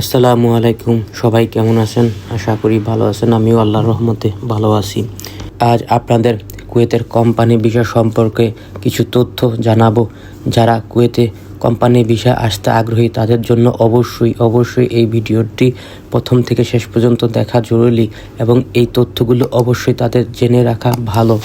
আসসালামু আলাইকুম। সবাই কেমন আছেন? আশা করি ভালো আছেন। আমিও আল্লাহর রহমতে ভালো আছি। আজ আপনাদের কুয়েতের কোম্পানি বিষয় সম্পর্কে কিছু তথ্য জানাব। যারা কুয়েতে কোম্পানি বিষয় আসতে আগ্রহী, তাদের জন্য অবশ্যই অবশ্যই এই ভিডিওটি প্রথম থেকে শেষ পর্যন্ত দেখা জরুরি এবং এই তথ্যগুলো অবশ্যই তাদের জেনে রাখা ভালো।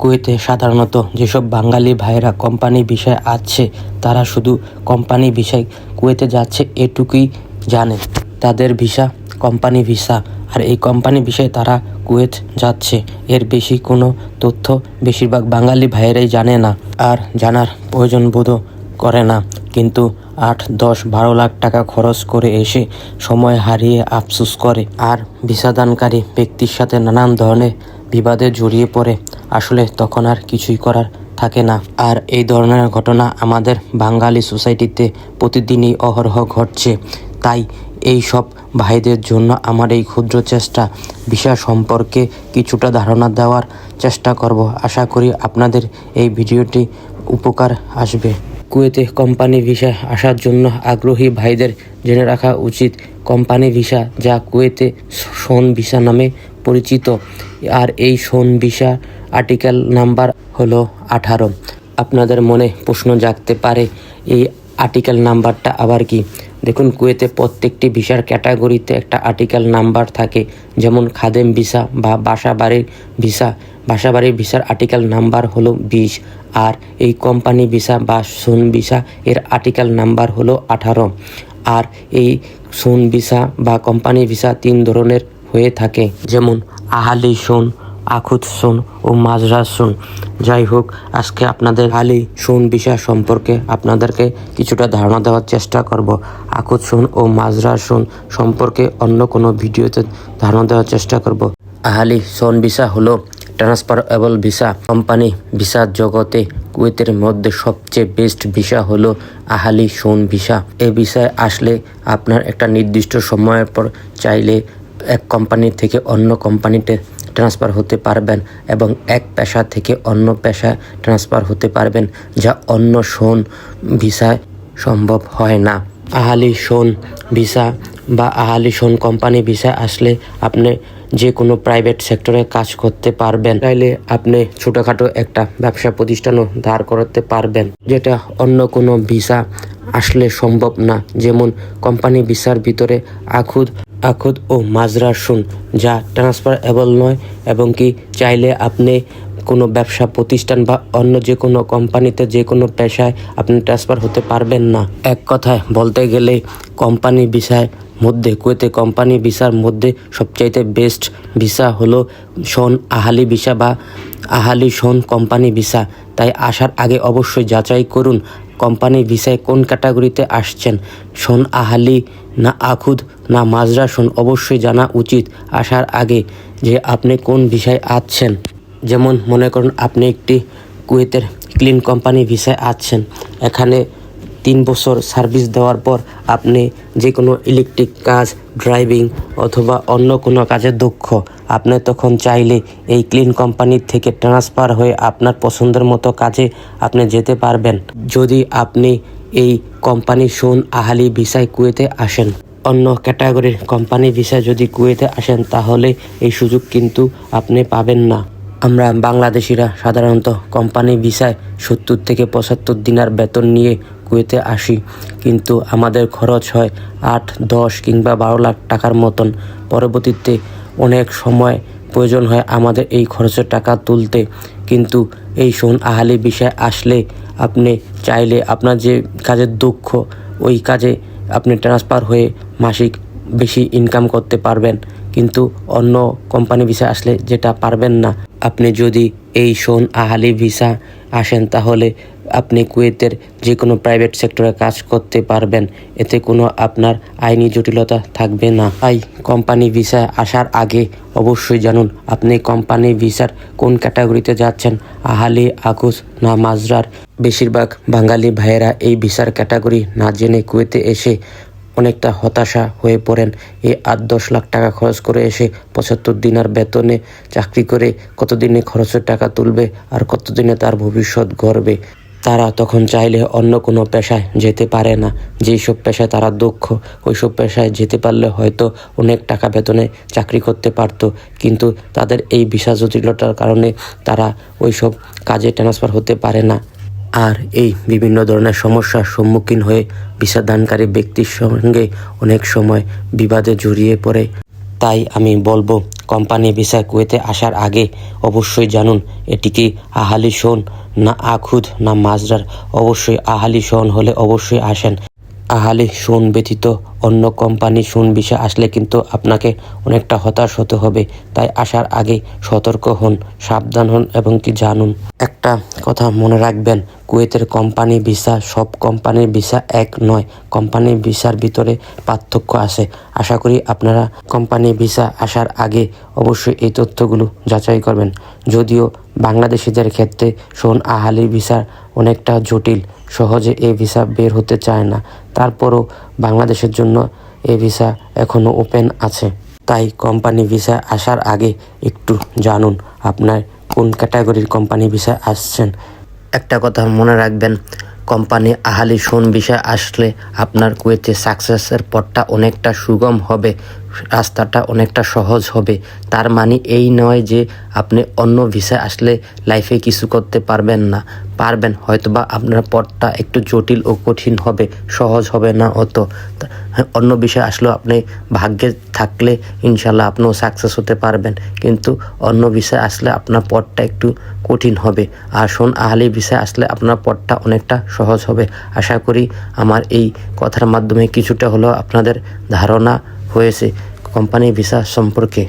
কুয়েতে সাধারণত যেসব বাঙালি ভাইয়েরা কোম্পানি বিষয় আছে তারা শুধু কোম্পানি বিষয় কুয়েতে যাচ্ছে, এটুকুই জানে, তাদের ভিসা, কোম্পানি ভিসা, আর এই কোম্পানি ভিসায় তারা কুয়েত যাচ্ছে। এর বেশি কোনো তথ্য বেশিরভাগ বাঙালি ভাইয়েরাই জানে না আর জানার প্রয়োজন বোধও করে না। কিন্তু আট, দশ, বারো লাখ টাকা খরচ করে এসে সময় হারিয়ে আফসুস করে। আর ভিসাদানকারী ব্যক্তির সাথে নানান ধরনের বিবাদে জড়িয়ে পড়ে। আসলে তখন আর কিছুই করার থাকে না। আর এই ধরনের ঘটনা আমাদের বাঙালি সোসাইটিতে প্রতিদিনই অহরহ ঘটছে। তাই এই সব ভাইদের জন্য আমার এই ক্ষুদ্র চেষ্টা বিষয় সম্পর্কে কিছুটা ধারণা দেওয়ার চেষ্টা করব। আশা করি আপনাদের এই ভিডিওটি উপকার আসবে। কুয়েতে কোম্পানি ভিসা আসার জন্য আগ্রহী ভাইদের জেনে রাখা উচিত। কোম্পানি ভিসা যা কুয়েতে সোন ভিসা নামে পরিচিত, আর এই সোন ভিসা আর্টিকেল নাম্বার হলো আঠারো। আপনাদের মনে প্রশ্ন জাগতে পারে, এই আর্টিকেল নাম্বারটা আবার কি? দেখুন, কুয়েতে প্রত্যেকটি ভিসার ক্যাটাগরিতে একটা আর্টিকেল নাম্বার থাকে, যেমন খাদেম ভিসা বা বাসা বাড়ির ভিসা। বাসা বাড়ির ভিসার আর্টিকেল নাম্বার হলো বিশ, আর এই কোম্পানি ভিসা বা সুন ভিসা এর আর্টিকেল নাম্বার হলো আঠারো। আর এই সুন ভিসা বা কোম্পানি ভিসা তিন ধরনের হয়ে থাকে, যেমন আহালি সোন আখুত সোন ও মাজরাজ সোন যাই হোক আজকে আপনাদের আলি সোন বিষয় সম্পর্কে আপনাদেরকে কিছুটা ধারণা দেওয়ার চেষ্টা করব। আখুত সোন ও মাজরাজ সোন সম্পর্কে অন্য কোনো ভিডিওতে ধারণা দেওয়ার চেষ্টা করব। আহালি, সোন ভিসা হলো ট্রান্সফারেবল ভিসা। কোম্পানি ভিসা জগতে কুয়েতের মধ্যে সবচেয়ে বেস্ট ভিসা হলো আহালি সোন ভিসা। এই ভিসায় আসলে আপনার একটা নির্দিষ্ট সময়ের পর চাইলে এক কোম্পানি থেকে অন্য কোম্পানিতে ট্রান্সফার হতে পারবেন এবং এক পেশা থেকে অন্য পেশায় ট্রান্সফার হতে পারবেন, যা অন্য সোন ভিসায় সম্ভব হয় না। আহালি সোন ভিসা বা আহালি সোন কোম্পানি ভিসায় আসলে আপনি যে কোনো প্রাইভেট সেক্টরে কাজ করতে পারবেন। চাইলে আপনি ছোটোখাটো একটা ব্যবসা প্রতিষ্ঠানও দাঁড় করাতে পারবেন। যেটা অন্য কোনো ভিসা আসলে সম্ভব না। যেমন কোম্পানি ভিসার ভিতরে আখুদ আখুদ ও মাজরা সুন, যা ট্রান্সফার ট্রান্সফারেবল নয় এবং কি চাইলে আপনি কোনো ব্যবসা প্রতিষ্ঠান বা অন্য যে কোনো কোম্পানিতে যে কোনো পেশায় আপনি ট্রান্সফার হতে পারবেন না। এক কথায় বলতে গেলে কোম্পানি ভিসায় মধ্যে, কুয়েতে কোম্পানি ভিসার মধ্যে সবচাইতে বেস্ট ভিসা হলো শন আহালি ভিসা বা আহালি শন কোম্পানি ভিসা। তাই আসার আগে অবশ্যই যাচাই করুন কোম্পানি ভিসায় কোন ক্যাটাগরিতে আসছেন। শোন আহালি, না আখুদ, না মাজরা শোন অবশ্যই জানা উচিত আসার আগে যে আপনি কোন ভিসায় আসছেন যেমন মনে করুন আপনি একটি কুয়েতের ক্লিন কোম্পানি ভিসায় আছেন। এখানে তিন বছর সার্ভিস দেওয়ার পর আপনি যে কোনো ইলেকট্রিক কাজ, ড্রাইভিং অথবা অন্য কোনো কাজে দক্ষ। আপনি তখন চাইলে এই ক্লিন কোম্পানির থেকে ট্রান্সফার হয়ে আপনার পছন্দের মতো কাজে আপনি যেতে পারবেন। যদি আপনি এই কোম্পানি শুন আহালি ভিসায় কুয়েতে আসেন, অন্য ক্যাটাগরির কোম্পানি ভিসায় যদি কুয়েতে আসেন, তাহলে এই সুযোগ কিন্তু আপনি পাবেন না। আমরা বাংলাদেশিরা সাধারণত কোম্পানি ভিসায় সত্তর থেকে পঁচাত্তর দিনার বেতন নিয়ে কুয়েতে আসি। কিন্তু আমাদের খরচ হয় আট, দশ কিংবা বারো লাখ টাকার মতন। পরবর্তীতে অনেক সময় প্রয়োজন হয় আমাদের এই খরচের টাকা তুলতে। কিন্তু এই সোন আহালি বিষয় আসলে আপনি চাইলে আপনার যে কাজের দুঃখ, ওই কাজে আপনি ট্রান্সফার হয়ে মাসিক বেশি ইনকাম করতে পারবেন। কিন্তু অন্য কোম্পানি ভিসা আসলে যেটা পারবেন না। আপনি যদি এই সোন আহালি ভিসা আসেন, তাহলে আপনি কুয়েতের যে কোনো প্রাইভেট সেক্টরে কাজ করতে পারবেন। এতে কোনো আপনার আইনি জটিলতা থাকবে না। তাই কোম্পানি ভিসা আসার আগে অবশ্যই জানুন, আপনি কোম্পানি ভিসার কোন ক্যাটাগরিতে যাচ্ছেন? আহালি আকুস না মাজরার? বেশিরভাগ বাঙালি ভাইয়েরা এই ভিসার ক্যাটাগরি না জেনে কুয়েতে এসে অনেকটা হতাশা হয়ে পড়েন। এই আট দশ লাখ টাকা খরচ করে এসে পঁচাত্তর দিনার বেতনে চাকরি করে কতদিনে খরচের টাকা তুলবে আর কতদিনে তার ভবিষ্যৎ গড়বে। তারা তখন চাইলে অন্য কোনো পেশায় যেতে পারে না। যেই সব পেশায় তারা দক্ষ ওই সব পেশায় যেতে পারলে হয়তো অনেক টাকা বেতনে চাকরি করতে পারতো। কিন্তু তাদের এই ভিসা জটিলতার কারণে তারা ওই সব কাজে ট্রান্সফার হতে পারে না। আর এই বিভিন্ন ধরনের সমস্যার সম্মুখীন হয়ে বিষাদানকারী ব্যক্তির সঙ্গে অনেক সময় বিবাদে জড়িয়ে পড়ে। তাই আমি বলব, কোম্পানি ভিসা কুয়েতে আসার আগে অবশ্যই জানুন, এটি কি আহালি শোন না আখুদ না মাজরার? অবশ্যই আহালি শোন হলে অবশ্যই আসেন। আহালি শোন ব্যতীত অন্য কোম্পানি শোন ভিসা আসলে কিন্তু আপনাকে অনেকটা হতাশ হতে হবে। তাই আসার আগে সতর্ক হন, সাবধান হন এবং কি জানুন। একটা কথা মনে রাখবেন, কুয়েতের কোম্পানি ভিসা সব কোম্পানির ভিসা এক নয়, কোম্পানি ভিসার ভিতরে পার্থক্য আছে। আশা করি আপনারা কোম্পানি ভিসা আসার আগে অবশ্যই এই তথ্যগুলো যাচাই করবেন। যদিও বাংলাদেশিদের ক্ষেত্রে শোন আহালি ভিসার অনেকটা জটিল সহজে এ ভিসা বের হতে চায় না। তারপরও বাংলাদেশের জন্য এ ভিসা এখনও ওপেন আছে। তাই কোম্পানি ভিসা আসার আগে একটু জানুন আপনার কোন ক্যাটাগরির কোম্পানি ভিসা আসছেন। একটা কথা মনে রাখবেন, কোম্পানি আহালি শোন বিষয় আসলে আপনার কুয়েতে সাকসেসের পথটা অনেকটা সুগম হবে। রাস্তাটা অনেকটা সহজ হবে। তার মানে এই নয় যে আপনি অন্য ভিসায় আসলে লাইফে কিছু করতে পারবেন না। পারবেন হয়তোবা আপনার পথটা একটু জটিল ও কঠিন হবে সহজ হবে না অত। হ্যাঁ, অন্য বিষয় আসলেও আপনি ভাগ্যে থাকলে ইনশাল্লাহ আপনিও সাকসেস হতে পারবেন। কিন্তু অন্য বিষয় আসলে আপনার পথটা একটু কঠিন হবে। আর শোন আহলি বিষয় আসলে আপনার পথটা অনেকটা সহজ হবে। আশা করি আমার এই কথার মাধ্যমে কিছুটা হলেও আপনাদের ধারণা হয়েছে। কোম্পানি ভিসা সম্পর্কে